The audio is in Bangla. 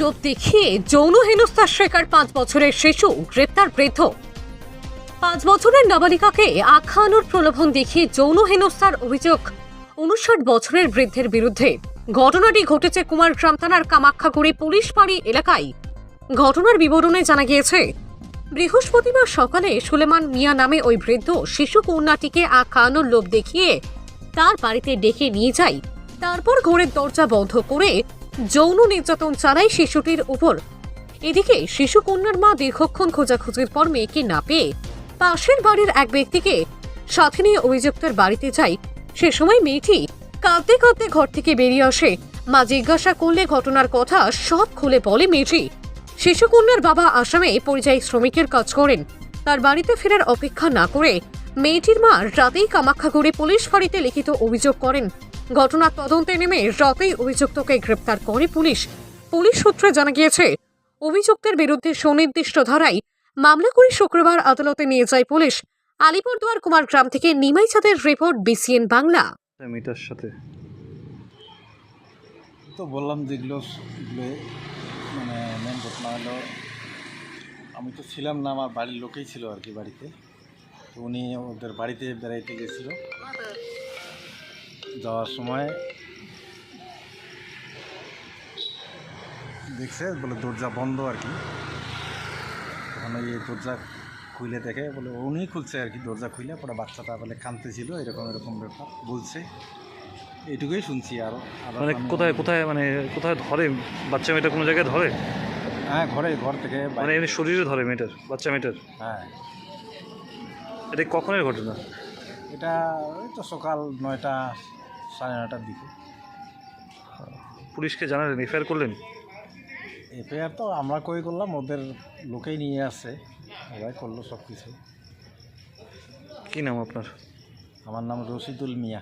লোভ দেখিয়ে যৌন হেনস্থার শিকার পাঁচ বছরের শিশু গ্রেপ্তার বৃদ্ধ। পাঁচ বছরের নাবালিকাকে আখ্যানোর প্রলোভন দেখিয়ে যৌন হেনস্থার অভিযোগ। উনষাট বছরের বৃদ্ধের বিরুদ্ধে ঘটনাটি ঘটেছে কুমারগ্রাম থানার কামাখ্যাগুড়ি পুলিশ পাড়ি এলাকায়। ঘটনার বিবরণে জানা গিয়েছে, বৃহস্পতিবার সকালে সুলেমান মিয়া নামে ওই বৃদ্ধ শিশু কন্যাটিকে আখ খাওয়ানোর লোভ দেখিয়ে তার বাড়িতে ডেকে নিয়ে যায়। তারপর ঘরের দরজা বন্ধ করে যৌন নির্যাতন চালায় শিশুটির উপর। এদিকে শিশু কন্যার মা দীর্ঘক্ষণ খোঁজাখুঁজির পর মেয়েকে না পেয়ে পাশের বাড়ির এক ব্যক্তিকে সাথে নিয়ে অভিযুক্তের বাড়িতে যায়। সে সময় মেয়েটি কাঁদতে কাঁদতে ঘর থেকে বেরিয়ে আসে। মা জিজ্ঞাসা করলে ঘটনার কথা সব খুলে বলে মেয়েটি। শিশুকন্যার বাবা আসামে পরিযায়ী শ্রমিকের কাজ করেন। তার বাড়িতে ফেরার অপেক্ষা না করে মেয়েটির মা রাতেই কামাখ্যা কামাখ্যাগুড়ি পুলিশ ফাঁড়িতে লিখিত অভিযোগ করেন। ঘটনার তদন্তে নেমে রাতেই অভিযুক্তকে গ্রেপ্তার করে পুলিশ। পুলিশ সূত্রে জানা গিয়েছে, অভিযুক্তের বিরুদ্ধে সুনির্দিষ্ট ধারায় মামলা করে শুক্রবার আদালতে নিয়ে যায় পুলিশ। আলিপুরদুয়ার কুমার গ্রাম থেকে নিমাই চাঁদের রিপোর্ট, বিসিএন বাংলা। সাথে। তো বললাম যেগুলো মানে মেন ঘটনা হলো, আমি তো ছিলাম না, আমার বাড়ির লোকেই ছিল আর কি বাড়িতে। তো উনি ওদের বাড়িতে বেড়াইতে গেছিল। যাওয়ার সময়। দেখছে বলে দরজা বন্ধ আর কি। তখন ওই দরজা খুলে দেখে বলে উনি খুলছে আর কি দরজা খুলে পরে বাচ্চাটা বলে কাঁদতেছিল এরকম এরকম ব্যাপার বলছে। এইটুকুই শুনছি আরও মানে কোথায় কোথায় মানে কোথায় ধরে? বাচ্চা মেয়েটা কোনো জায়গায় ধরে? হ্যাঁ ঘরে ঘর থেকে মানে এমনি শরীরে ধরে মেয়েটার বাচ্চা মেয়েটার? হ্যাঁ। এটা কখনের ঘটনা এটা ওই তো সকাল নয়টা সাড়ে নটার দিকে। পুলিশকে জানালেন এফআইআর করলেন? এফআইআর তো আমরা কই করলাম ওদের লোকেই নিয়ে আসছে ওরাই করল সব কিছু কী নাম আপনার? আমার নাম রশিদুল মিয়া।